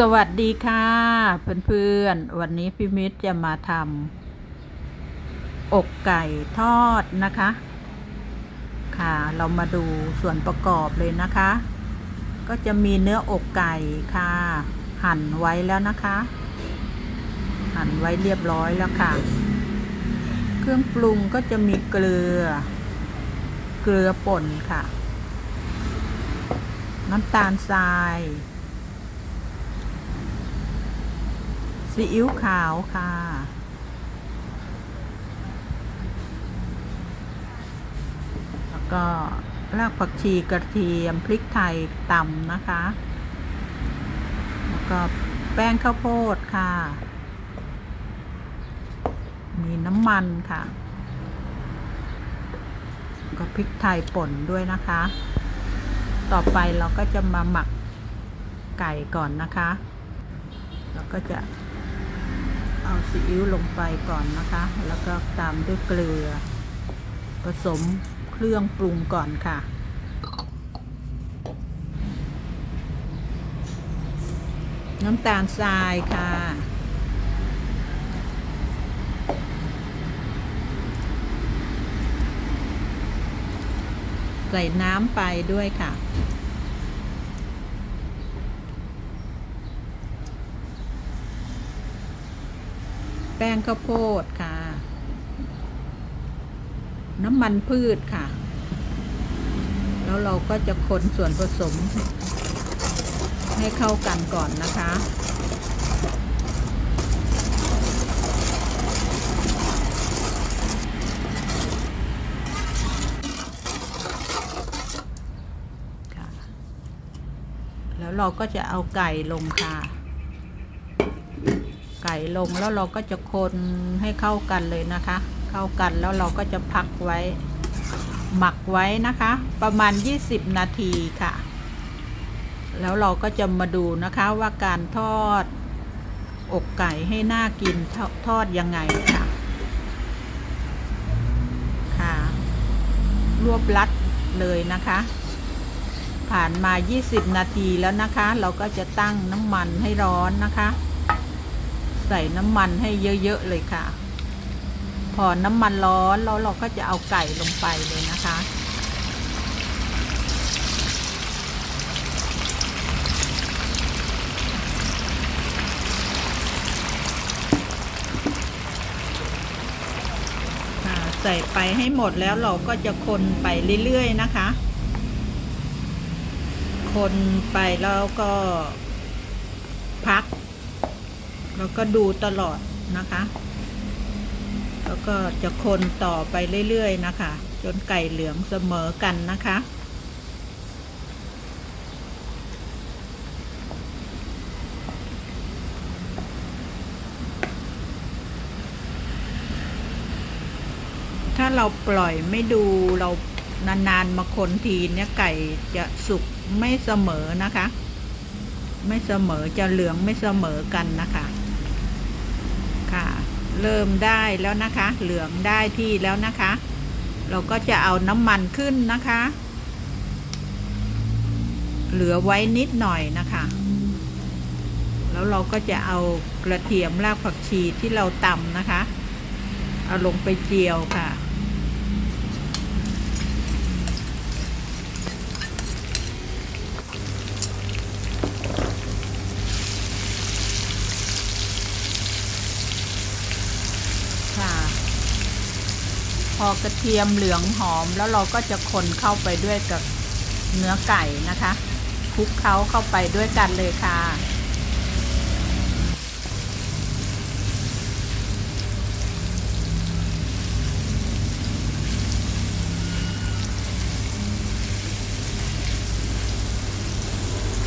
สวัสดีค่ะ เพื่อนๆ วันนี้พี่มิตรจะมาทำอกไก่ทอดนะคะ ค่ะ เรามาดูส่วนประกอบเลยนะคะ ก็จะมีเนื้ออกไก่ค่ะ หั่นไว้แล้วนะคะ หั่นไว้เรียบร้อยแล้วค่ะ เครื่องปรุงก็จะมีเกลือ เกลือป่นค่ะ น้ำตาลทราย ซีอิ๊วขาวค่ะ แล้วก็รากผักชีกระเทียมพริกไทยตำนะคะ แล้วก็แป้งข้าวโพดค่ะ มีน้ำมันค่ะ ก็พริกไทยป่นด้วยนะคะ ต่อไปเราก็จะมาหมักไก่ก่อนนะคะแล้วก็จะ เอาซีอิ๊วลงไปก่อนนะคะ แล้วก็ตามด้วยเกลือ ผสมเครื่องปรุงก่อนค่ะ น้ำตาลทรายค่ะใส่น้ำไปด้วยค่ะ ป้งข้าวโพดค่ะ น้ำมันพืชค่ะ แล้วเราก็จะคนส่วนผสม ให้เข้ากันก่อนนะคะแล้วเราก็จะเอาไก่ลงค่ะ ลงแล้วเราก็จะคนให้เข้ากันเลยนะคะ เข้ากันแล้วเราก็จะพักไว้ หมักไว้นะคะ ประมาณ 20 นาทีค่ะ แล้วเราก็จะมาดูนะคะว่าการทอดอกไก่ให้น่ากินทอทอดยังไงค่ะ ค่ะ รวบลัดเลยนะคะ ผ่านมา 20 นาทีแล้วนะคะ เราก็จะตั้งน้ำมันให้ร้อนนะคะ ใส่น้ำมันให้เยอะๆเลยค่ะ พอน้ำมันร้อนแล้วเราก็จะเอาไก่ลงไปเลยนะคะ ใส่ไปให้หมดแล้วเราก็จะคนไปเรื่อยๆนะคะ คนไปแล้วก็พัก แล้วก็ดูตลอดนะคะ แล้วก็จะคนต่อไปเรื่อยๆนะคะ จนไก่เหลืองเสมอกันนะคะถ้าเราปล่อยไม่ดูเรานานๆมาคนทีเนี่ยไก่จะสุกไม่เสมอนะคะ ไม่เสมอจะเหลืองไม่เสมอกันนะคะ ค่ะ เริ่มได้แล้วนะคะ เหลืองได้ที่แล้วนะคะ เราก็จะเอาน้ำมันขึ้นนะคะ เหลือไว้นิดหน่อยนะคะ แล้วเราก็จะเอากระเทียมรากผักชีที่เราตำนะคะ เอาลงไปเจียวค่ะค่ะ พอกระเทียมเหลืองหอมแล้วเราก็จะคนเข้าไปด้วยกับเนื้อไก่นะคะคลุกเคล้าเข้าไปด้วยกันเลยค่ะ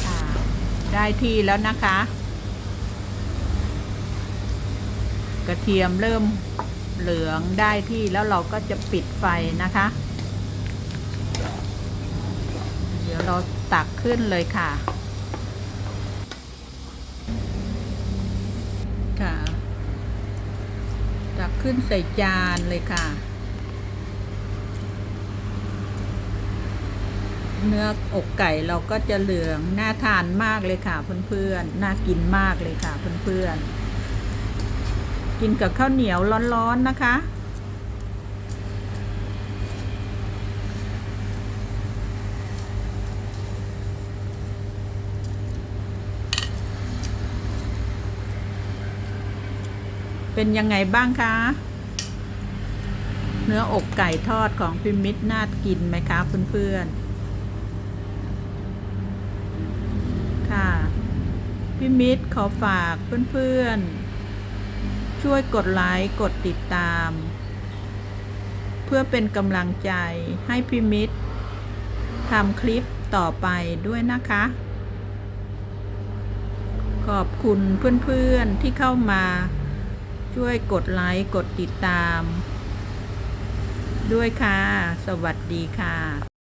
ค่ะได้ที่แล้วนะคะ กระเทียมเริ่ม เหลืองได้ที่แล้วเราก็จะปิดไฟนะคะ เดี๋ยวเราตักขึ้นเลยค่ะ ค่ะ ตักขึ้นใส่จานเลยค่ะ เนื้ออกไก่เราก็จะเหลืองน่าทานมากเลยค่ะเพื่อนๆ น่ากินมากเลยค่ะเพื่อนๆ กินกับข้าวเหนียวร้อนๆนะคะ เป็นยังไงบ้างคะ เนื้ออกไก่ทอดของพิมิตน่ากินไหมคะเพื่อนๆค่ะพิมิตรขอฝากเพื่อนๆ ช่วยกดไลค์กดติดตาม เพื่อเป็นกำลังใจให้พิมิตรทำคลิปต่อไปด้วยนะคะ ขอบคุณเพื่อนๆที่เข้ามา ช่วยกดไลค์กดติดตาม ด้วยค่ะ สวัสดีค่ะ